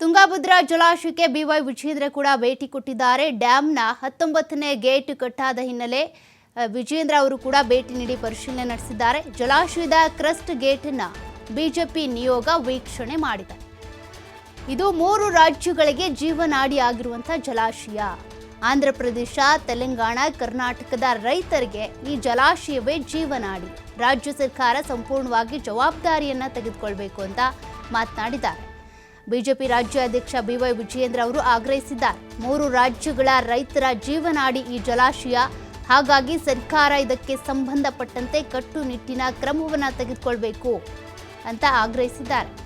ತುಂಗಾಭದ್ರಾ ಜಲಾಶಯಕ್ಕೆ ಬಿವೈ ವಿಜೇಂದ್ರ ಕೂಡ ಭೇಟಿ ಕೊಟ್ಟಿದ್ದಾರೆ. ಡ್ಯಾಂನ ಹತ್ತೊಂಬತ್ತನೇ ಗೇಟ್ ಕಟ್ಟಾದ ಹಿನ್ನೆಲೆ ವಿಜೇಂದ್ರ ಅವರು ಕೂಡ ಭೇಟಿ ನೀಡಿ ಪರಿಶೀಲನೆ ನಡೆಸಿದ್ದಾರೆ. ಜಲಾಶಯದ ಕ್ರಸ್ಟ್ ಗೇಟನ್ನ ಬಿಜೆಪಿ ನಿಯೋಗ ವೀಕ್ಷಣೆ ಮಾಡಿದೆ. ಇದು ಮೂರು ರಾಜ್ಯಗಳಿಗೆ ಜೀವನಾಡಿ ಆಗಿರುವಂಥ ಜಲಾಶಯ. ಆಂಧ್ರ ಪ್ರದೇಶ, ತೆಲಂಗಾಣ, ಕರ್ನಾಟಕದ ರೈತರಿಗೆ ಈ ಜಲಾಶಯವೇ ಜೀವನಾಡಿ. ರಾಜ್ಯ ಸರ್ಕಾರ ಸಂಪೂರ್ಣವಾಗಿ ಜವಾಬ್ದಾರಿಯನ್ನ ತೆಗೆದುಕೊಳ್ಬೇಕು ಅಂತ ಮಾತನಾಡಿದ್ದಾರೆ. ಬಿಜೆಪಿ ರಾಜ್ಯಾಧ್ಯಕ್ಷ ಬಿವೈ ವಿಜಯೇಂದ್ರ ಅವರು ಆಗ್ರಹಿಸಿದ್ದಾರೆ. ಮೂರು ರಾಜ್ಯಗಳ ರೈತರ ಜೀವನಾಡಿ ಈ ಜಲಾಶಯ. ಹಾಗಾಗಿ ಸರ್ಕಾರ ಇದಕ್ಕೆ ಸಂಬಂಧಪಟ್ಟಂತೆ ಕಟ್ಟುನಿಟ್ಟಿನ ಕ್ರಮವನ್ನು ತೆಗೆದುಕೊಳ್ಬೇಕು ಅಂತ ಆಗ್ರಹಿಸಿದ್ದಾರೆ.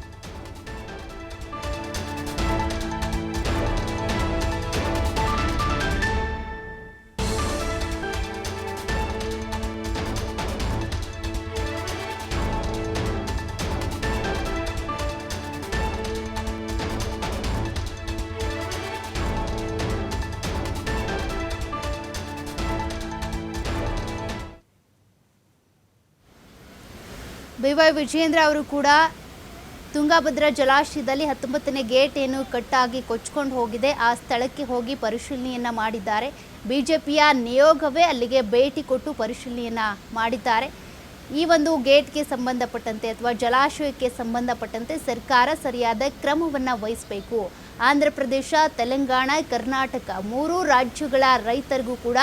ಬಿವೈ ವಿಜೇಂದ್ರ ಅವರು ಕೂಡ ತುಂಗಾಭದ್ರಾ ಜಲಾಶಯದಲ್ಲಿ ಹತ್ತೊಂಬತ್ತನೇ ಗೇಟ್ ಏನು ಕಟ್ಟಾಗಿ ಕೊಚ್ಕೊಂಡು ಹೋಗಿದೆ. ಆ ಸ್ಥಳಕ್ಕೆ ಹೋಗಿ ಪರಿಶೀಲನೆಯನ್ನು ಮಾಡಿದ್ದಾರೆ. ಬಿಜೆಪಿಯ ನಿಯೋಗವೇ ಅಲ್ಲಿಗೆ ಭೇಟಿ ಕೊಟ್ಟು ಪರಿಶೀಲನೆಯನ್ನು ಮಾಡಿದ್ದಾರೆ. ಈ ಒಂದು ಗೇಟ್ಗೆ ಸಂಬಂಧಪಟ್ಟಂತೆ ಅಥವಾ ಜಲಾಶಯಕ್ಕೆ ಸಂಬಂಧಪಟ್ಟಂತೆ ಸರ್ಕಾರ ಸರಿಯಾದ ಕ್ರಮವನ್ನು ವಹಿಸಬೇಕು. ಆಂಧ್ರ ಪ್ರದೇಶ ತೆಲಂಗಾಣ, ಕರ್ನಾಟಕ ಮೂರು ರಾಜ್ಯಗಳ ರೈತರಿಗೂ ಕೂಡ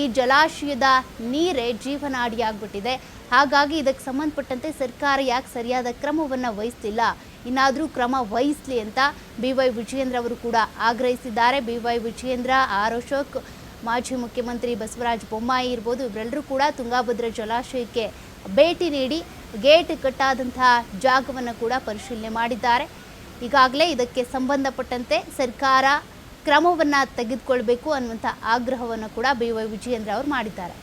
ಈ ಜಲಾಶಯದ ನೀರೇ ಜೀವನಾಡಿಯಾಗ್ಬಿಟ್ಟಿದೆ. ಹಾಗಾಗಿ ಇದಕ್ಕೆ ಸಂಬಂಧಪಟ್ಟಂತೆ ಸರ್ಕಾರ ಯಾಕೆ ಸರಿಯಾದ ಕ್ರಮವನ್ನು ವಹಿಸ್ತಿಲ್ಲ? ಇನ್ನಾದರೂ ಕ್ರಮ ವಹಿಸಲಿ ಅಂತ ಬಿ ವೈ ವಿಜಯೇಂದ್ರ ಅವರು ಕೂಡ ಆಗ್ರಹಿಸಿದ್ದಾರೆ. B Y Vijayendra, R Ashok, ಮಾಜಿ ಮುಖ್ಯಮಂತ್ರಿ ಬಸವರಾಜ ಬೊಮ್ಮಾಯಿ ಇರ್ಬೋದು, ಇವರೆಲ್ಲರೂ ಕೂಡ ತುಂಗಾಭದ್ರಾ ಜಲಾಶಯಕ್ಕೆ ಭೇಟಿ ನೀಡಿ ಗೇಟ್ ಕಟ್ಟಾದಂತಹ ಜಾಗವನ್ನು ಕೂಡ ಪರಿಶೀಲನೆ ಮಾಡಿದ್ದಾರೆ. ಈಗಾಗಲೇ ಇದಕ್ಕೆ ಸಂಬಂಧಪಟ್ಟಂತೆ ಸರ್ಕಾರ ಕ್ರಮವನ್ನು ತೆಗೆದುಕೊಳ್ಬೇಕು ಅನ್ನುವಂಥ ಆಗ್ರಹವನ್ನು ಕೂಡ ಬಿ ವೈ ವಿಜಯೇಂದ್ರ ಅವರು ಮಾಡಿದ್ದಾರೆ.